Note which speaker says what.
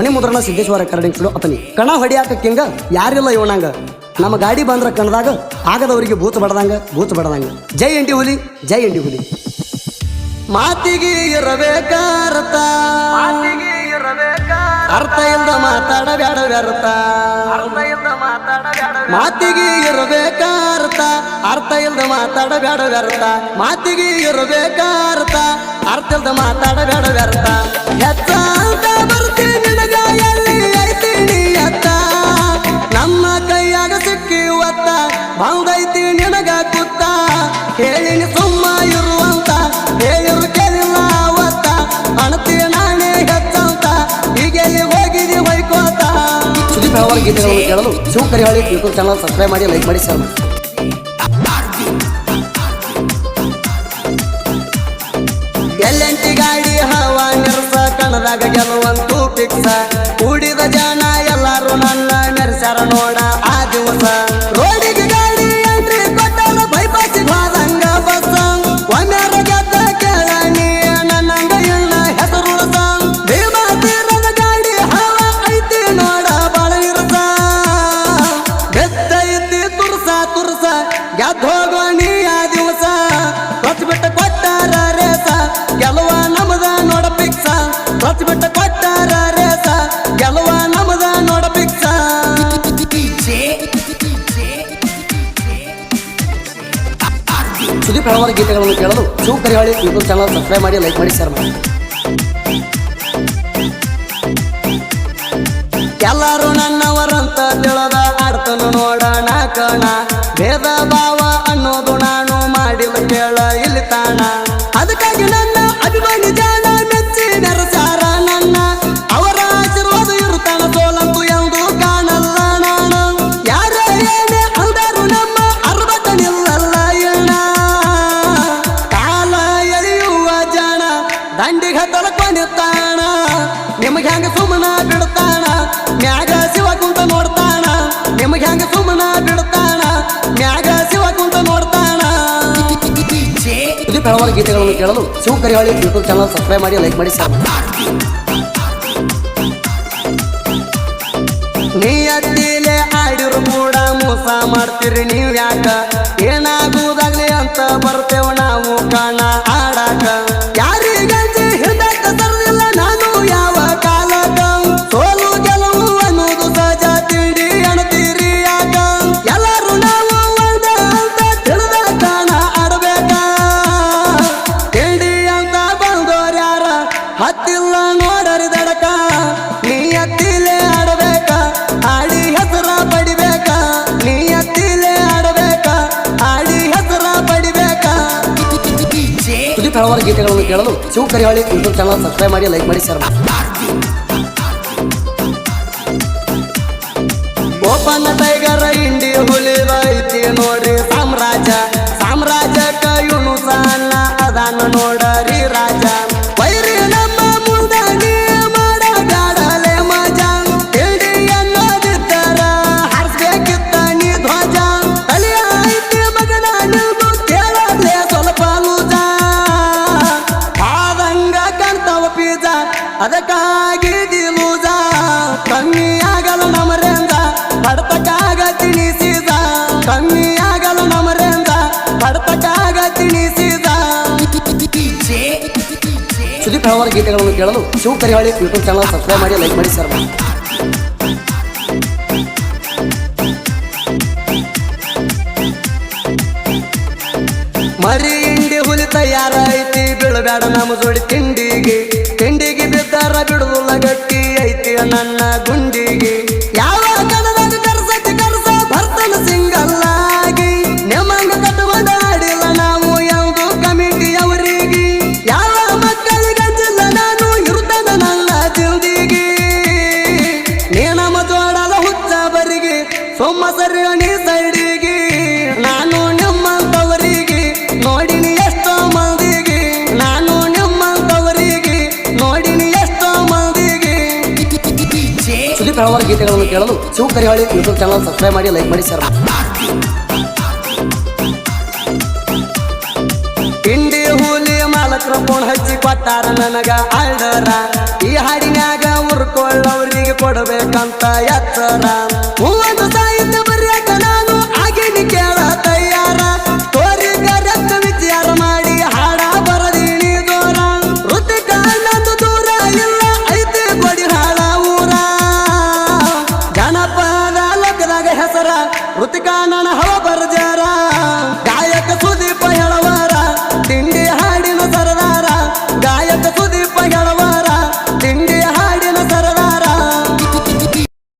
Speaker 1: ಮಣಿ ಮುದ್ರಣ ಸಿದ್ದೇಶ್ವರ ಕರಡಿ ಸುಡು ಅತನಿ. ಕಣ ಹೊಡಿಯಾಕಿಂಗ ಯಾರಿಲ್ಲ ಇವನಂಗ. ನಮ್ಮ ಗಾಡಿ ಬಂದ್ರ ಕಣದಾಗ ಆಗದವರಿಗೆ ಭೂತ ಬಡದಂಗ ಭೂತ ಬಡದಂಗ. ಜೈ ಎಂಡಿ ಹುಲಿ ಜೈ ಎಂಡಿ ಹುಲಿ. ಮಾತಿಗೆ ಇರಬೇಕಾರತ ಅರ್ಥ ಇಲ್ದ ಮಾತಾಡಬೇಡ ವ್ಯರ್ಥ ಮಾತಿಗೆ ಇರಬೇಕಾರತ ಅರ್ಥ ಇಲ್ದ ಮಾತಾಡಬೇಡ ವ್ಯರ್ಥ ಮಾತಿಗೆ ಇರಬೇಕಾರತ ಅರ್ಥ ಇಲ್ದ ಮಾತಾಡಬೇಡ ವ್ಯರ್ಥ ಎತ್ತ ಅವರ ಗೀತೆಗಳನ್ನು ಕೇಳಲು Shiva Karihalli YouTube channel subscribe ಮಾಡಿ ಲೈಕ್ ಮಾಡಿ ಶೇರ್ ಮಾಡಿ. ಎಲ್ಲೆಂಟಿ ಗಾಡಿ ಹವಾ ನೆರಸ ಕಣದಾಗ ಗೆಲುವಂತೂ ಪಿಕ್ಸ ಕೂಡಿದ ಜನ ಎಲ್ಲರೂ ನನ್ನ ಮೆರೆಸ್ಯಾರ ನೋಡ. ಸುದೀಪ್ ಹಲವಾರು ಗೀತೆಗಳನ್ನು ಕೇಳಲು Shiva Karihali YouTube channel subscribe ಮಾಡಿ ಲೈಕ್ ಮಾಡಿ ಶೇರ್ ಮಾಡಿ. ಎಲ್ಲರೂ ನನ್ನವರಂತ ತಿಳದ ಆಡ್ತನು ನೋಡೋಣ ಕಣ. ಭೇದ ಭಾವ ಅನ್ನೋದು ನಾನು ಮಾಡಿಲ್ಲ ಕೇಳ ಇಲ್ಲಿ ತಾಣ. ಅದಕ್ಕಾಗಿ ನನ್ನ ಅಭಿಮಾನಿ ಬಿಡ್ತಾಣ ಮ್ಯಾಗ ಶಿವ ಕುಂತ ನೋಡ್ತಾಣ ನಿಮಗೆ ಹೆಂಗ ಸುಮ್ಮನ ಬಿಡ್ತಾಣ ಮ್ಯಾಗ ಶಿವ ಕುಂತ ನೋಡ್ತಾಣ. ಇದು ತಳವಾರ ಗೀತೆಗಳನ್ನು ಕೇಳಲು Shiva Karihali YouTube channel subscribe ಮಾಡಿ ಲೈಕ್ ಮಾಡಿ ಸಾಕು ನೀ ನಿಯತ್ತಿಲೆ ಆಡಿರು ಕೂಡ ಮೋಸ ಮಾಡ್ತೀರಿ ನೀವ್ಯಾಕ? ಏನಾಗುವುದಾಗ್ಲಿ ಅಂತ ಬರ್ತೇವ ನಾವು ಕಾಣ ಆಡಾಕ ಹತ್ತಿಲ್ಲ ನೋಡರಿ ದಡಕ ನೀ ಎತ್ತಿಲೆ ಆಡಬೇಕ? ಆಡಿ ಹೆಸರ ಪಡಿಬೇಕ? ನೀ ಎತ್ತಿಲೆ ಆಡಬೇಕ? ಆಡಿ ಹೆಸರ ಪಡಿಬೇಕ? ಸುದೀಪ್ ಗೀತೆಗಳನ್ನು ಕೇಳಲು Shiva Karihali YouTube channel subscribe ಮಾಡಿ ಲೈಕ್ ಮಾಡಿ ಸರ್ ಮಾಡಿ. ಓಪನ್ ಟೈಗರ್ ಇಂಡಿ ತಿಣಿಸಿದ ಕಮ್ಮಿ ಆಗಲ್ಲ ನಮರೆಂದ ಬಡತಕ್ಕಾಗ ಸುದೀಪ್ ಅವರ ಗೀತೆಗಳನ್ನು ಕೇಳಲು Shiva Karihali YouTube channel subscribe ಮಾಡಿ, ಲೈಕ್ ಮಾಡಿ ಸರ್ ಮರಿ ಹಿಂಡಿ ಹುಲಿ ತಯಾರಾಯ್ತಿ, ಬೀಳಬೇಡ ನಮ್ಮ ಜೋಡಿ ತಿಂಡಿಗೆ. ತಿಂಡಿಗೆ ಬಿದ್ದಾರ ಬಿಡುವುಲ್ಲ ಗಟ್ಟಿ. ಸೊಮ್ಮ ಸರಿ ನೀ ಸೈಡಿಗೆ, ನಾನು ನಿಮ್ಮಂತವರಿಗೆ ನೋಡಿನಿ ಎಷ್ಟೋ ಮಂದಿಗೆ, ನಾನು ನಿಮ್ಮಂತವರಿಗೆ ನೋಡಿನಿ ಎಷ್ಟೋ ಮಂದಿಗೆ. ಸುದೀಪ್ ಹಲವಾರು ಗೀತೆಗಳನ್ನು ಕೇಳಲು Shiva Karihali YouTube channel subscribe ಮಾಡಿ ಲೈಕ್ ಮಾಡಿ. ಸರ್ ಹಿಂಡಿ ಹೂಲಿ ಮಾಲಕ್ರ ಫೋನ್ ಹಚ್ಚಿ ಕೊಟ್ಟಾರ ನನಗ ಆರ್ಡರ. ಈ ಹಾಡಿನ್ಯಾಗ ಉರ್ಕೊಳ್ಳವರಿಗೆ ಕೊಡಬೇಕಂತ ಎಚ್ಚರ